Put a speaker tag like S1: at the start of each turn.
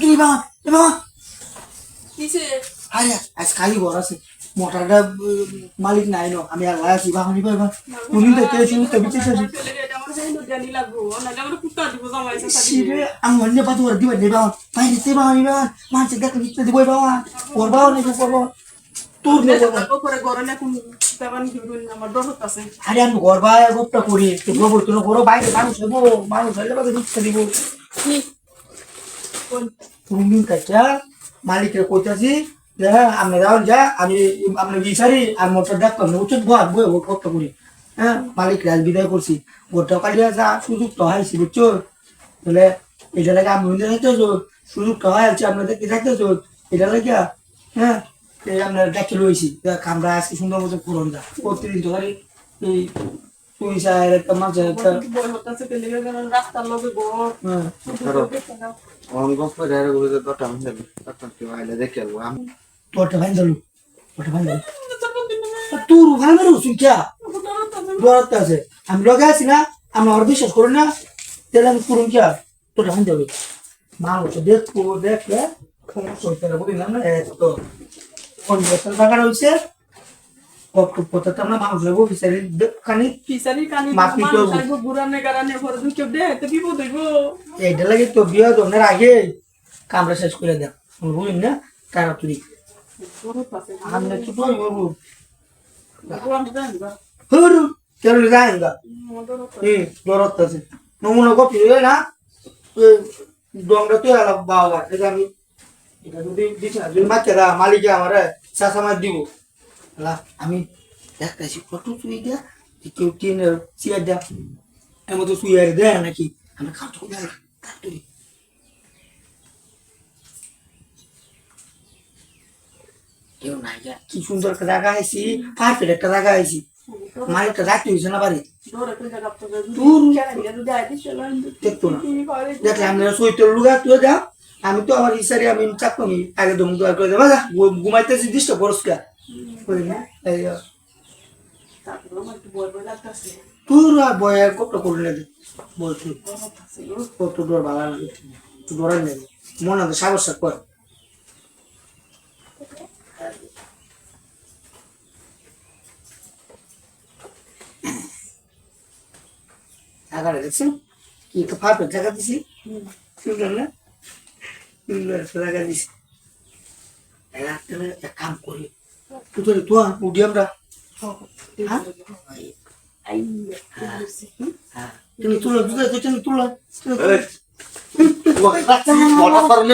S1: তুই বাবা এ
S2: কিসে
S1: আরে আজ খালি বড় আছে মোটরটা মালিক নাই নো আমি আর আছি বাবা নিবা এবার কোনদিন তো কেউ শুনতে বিচে শেষ
S2: আমার কুত্তা দিব
S1: নেবা মানছে দেখ নিতে বাবা ওর বাবা করব তোর
S2: আছে
S1: আরে আমি ঘর ভাই গোপটা করি গোবর তুলো ঘর বাইরে মানুষ হইলে দিব তুমি কাটা মালিকের কইতাছি যে, আপনি যা, আমি আপনার বিচারি আর মোটর উচিত বই ও কষ্ট করি। হ্যাঁ মালিক রাজ বিদায় করছি। গোটা কালিয়া যা, সুযোগ তো হয়েছে, বুঝছ? তাহলে এটা লাগে আমি থাকতেছো সুযোগ তো হয়েছে আপনাদের কি থাকতেছো এটা লাগে হ্যাঁ এই আপনার ডাকি রয়েছি আমরা আজকে সুন্দর মতো করুন যা। প্রতিদিন তো এই পয়সা একটা মাঝে একটা
S2: বই হতাছে পেলে রাস্তার লগে ঘর।
S1: হ্যাঁ।
S3: অঙ্গ করে আরগুলো তো দটা আমি তখন আইলে দেখে
S1: ভাই দিলু ভাই দিলু মেরে ডরাতে আছে। আমি লগে আছি না আমি আর বিশ্বাস করি না। তাহলে আমি করুন কে? তোরটা ভাই দেবে মানুষ দেখব দেখলে সমস্যা হইতে বুঝলাম না এই তো কোন বছর কত আমরা মানুষ লাগবো বিচারি খানি
S2: পিসারি কানি
S1: মাপি করব।
S2: গারানে পরে দুটো দে তো বিপদ হইব
S1: এইটা লাগে তো বিয়ে জনের আগে কামরা শেষ করে দেয় বুঝলি না তাড়াতাড়ি
S2: ডর হতাছে
S1: আমি কি তো বলব
S2: কোন দেন বা
S1: হরু কেন
S2: ডর হতাছে
S1: এই দরদ আছে। নমুনা কপি হয় না ডংটা তো এলা বাবা এটা আমি এটা যদি দিছ দা আমার দিব। আমি দেখতেছি কত চুই দিয়া কেউ টিনের চেয়ার দেয়া, এমন তো শুয়ে দেয় নাকি? আমি কেউ নাই কি সুন্দর একটা জায়গা আইছি পারফেক্ট একটা জায়গা আইছি মালিকটা রাখতে হয়েছে না বাড়ি?
S2: একটা
S1: দেখতো না। দেখলে আমি সইতর লুগা তুই যা আমি তো আমার ইসারে আমি আমি আগে দম করে ঘুমাইতেছি ডিস্টার্ব করস তোর আর বয়ের কত করে নেবে বলছি। কত ডর ভালো লাগে। তুই ডরাই নেবে মনে হয় সাবস কর। জায়গাটা দেখছেন কি জায়গা দিছি? সুন্দর না? সুন্দর জায়গা দিছি। এক কাম করি। তুই তো তুই উঠি আমরা হ্যাঁ
S2: আই
S1: হ্যাঁ তুমি তুলো তুলো তুলো তুলো
S3: এই, তোমাকে বলার কারণে